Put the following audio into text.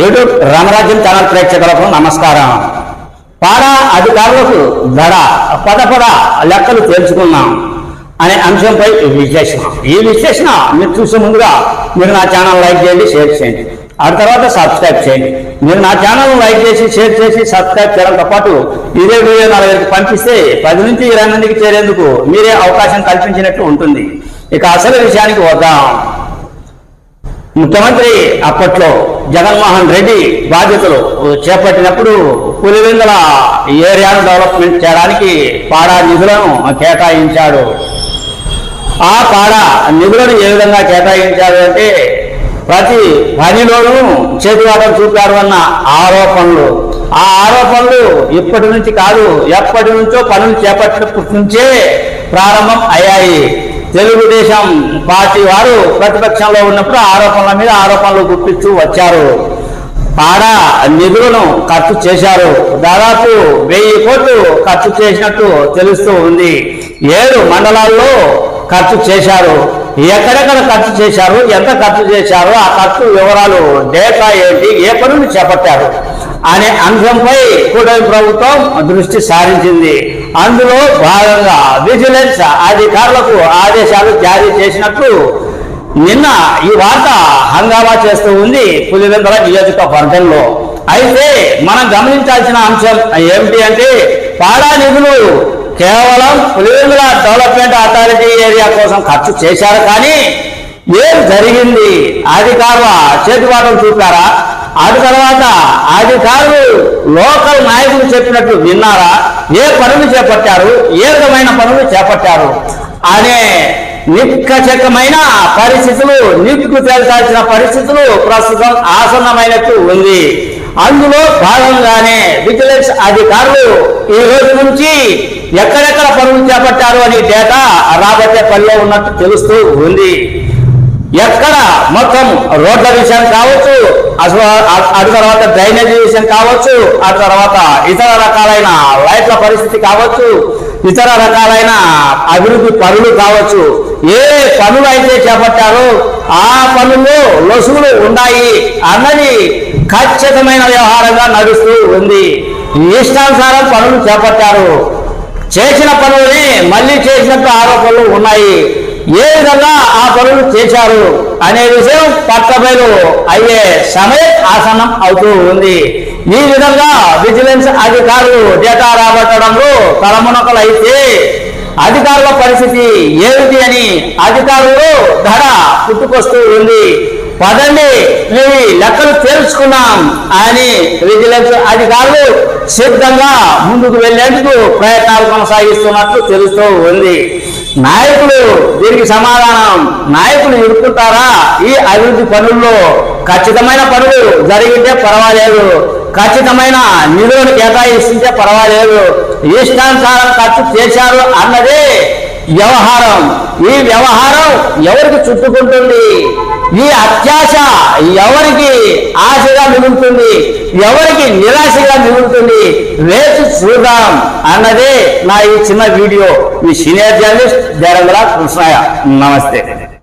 YouTube రామరాజ్యం channel ప్రేక్షకులకు నమస్కారం. పాడా అధికారులకు దడ పద పద లెక్కలు తేల్చుకున్నాం అనే అంశంపై విశ్లేషణ ఈ విశ్లేషణ మీరు చూసే ముందుగా మీరు నా ఛానల్ లైక్ చేయండి షేర్ చేయండి. ఆ తర్వాత సబ్స్క్రైబ్ చేయండి. మీరు నా ఛానల్ లైక్ చేసి షేర్ చేసి సబ్స్క్రైబ్ చేయడంతో పాటు ఇదే వీడియో నలభైకి పంపిస్తే పది నుంచి ఇరవై మందికి చేరేందుకు మీరే అవకాశం కల్పించినట్లు ఉంటుంది. ఇక అసలు విషయానికి వద్దాం. ముఖ్యమంత్రి అప్పట్లో జగన్మోహన్ రెడ్డి బాధ్యతలు చేపట్టినప్పుడు పులివెందుల ఏరియాను డెవలప్మెంట్ చేయడానికి పాడా నిధులను కేటాయించాడు. ఆ పాడా నిధులను ఏ విధంగా కేటాయించాడు అంటే ప్రతి పనిలోనూ చేతివాటం చూపారు అన్న ఆరోపణలు. ఆ ఆరోపణలు ఇప్పటి నుంచి కాదు ఎప్పటి నుంచో పనులు చేపట్టినప్పటి నుంచే ప్రారంభం అయ్యాయి. తెలుగుదేశం పార్టీ వారు ప్రతిపక్షంలో ఉన్నప్పుడు ఆరోపణల మీద ఆరోపణలు గుప్పిస్తూ వచ్చారు. ఆడ నిధులను ఖర్చు చేశారు. దాదాపు వెయ్యి కోట్లు ఖర్చు చేసినట్టు తెలుస్తూ ఉంది. ఏడు మండలాల్లో ఖర్చు చేశారు. ఎక్కడెక్కడ ఖర్చు చేశారు? ఎంత ఖర్చు చేశారు? ఆ ఖర్చు వివరాలు డేటా ఏంటి? ఏ పనులు చేపట్టారు? అనే అంశంపై కూటమి ప్రభుత్వం దృష్టి సారించింది. అందులో భాగంగా విజిలెన్స్ అధికారులకు ఆదేశాలు జారీ చేసినట్లు నిన్న ఈ వార్త హంగామా చేస్తూ ఉంది పులివెందుల నియోజకవర్గంలో అయితే మనం గమనించాల్సిన అంశం ఏమిటి అంటే పాడా నిధులు కేవలం పులివెందుల డెవలప్మెంట్ అథారిటీ ఏరియా కోసం ఖర్చు చేశారు కానీ ఏం జరిగింది? అధికారుల చేతివాటం చూపారా? ఆ తర్వాత అధికారులు లోకల్ నాయకులు చెప్పినట్లు విన్నారా? ఏ పనులు చేపట్టారు? ఏ విధమైన పనులు చేపట్టారు? అనే నిక్కచకమైన పరిస్థితులు నిప్పుకు తేల్చాల్సిన పరిస్థితులు ప్రస్తుతం ఆసన్నమైనట్టు ఉంది. అందులో భాగంగానే విజిలెన్స్ అధికారులు ఈ రోజు నుంచి ఎక్కడెక్కడ పనులు చేపట్టారు అనే డేటా రాబట్టే పనిలో ఉన్నట్టు తెలుస్తూ ఉంది. ఎక్కడ మొత్తం రోడ్ల విషయం కావచ్చు అసలు అటు తర్వాత డ్రైనేజీ విషయం కావచ్చు అటు తర్వాత ఇతర రకాలైన లైట్ల పరిస్థితి కావచ్చు ఇతర రకాలైన అభివృద్ధి పనులు కావచ్చు. ఏ పనులు అయితే చేపట్టారో ఆ పనుల్లో లొసుగులు ఉన్నాయి అన్నది ఖచ్చితమైన వ్యవహారంగా నడుస్తూ ఉంది. ఇష్టానుసారం పనులు చేపట్టారు. చేసిన పనులని మళ్ళీ చేసినట్టు ఆరోపణలు ఉన్నాయి. ఏ విధంగా ఆ పనులు చేశారు అనే విషయం పట్టబయలు అయ్యే సమయం ఆసనం అవుతూ ఉంది. ఈ విధంగా విజిలెన్స్ అధికారులు డేటా రాబట్టడంలో తలమునకలు అయితే అధికారుల పరిస్థితి ఏమిటి అని అధికారులు ధర పుట్టుకొస్తూ ఉంది. పదండి మీ లెక్కలు తెలుసుకున్నాం అని విజిలెన్స్ అధికారులు సిద్ధంగా ముందుకు వెళ్ళేందుకు ప్రయత్నాలు కొనసాగిస్తున్నట్లు తెలుస్తూ ఉంది. నాయకులు దీనికి సమాధానం. నాయకులు ఇరుక్కుంటారా? ఈ అభివృద్ధి పనుల్లో ఖచ్చితమైన పనులు జరిగితే పర్వాలేదు. ఖచ్చితమైన నిధులను కేటాయిస్తుంటే పర్వాలేదు. ఇష్టానుసారం ఖర్చు చేశారు అన్నదే వ్యవహారం. ఈ వ్యవహారం ఎవరికి చుట్టుకుంటుంది? ఈ అత్యాశ ఎవరికి ఆశగా మిగులుతుంది ఎవరికి నిరాశగా మిగులుతుంది వేచి చూద్దాం అన్నదే నా ఈ చిన్న వీడియో. మీ సీనియర్ జర్నలిస్ట్ జరంగల కృష్ణయ్య. నమస్తే.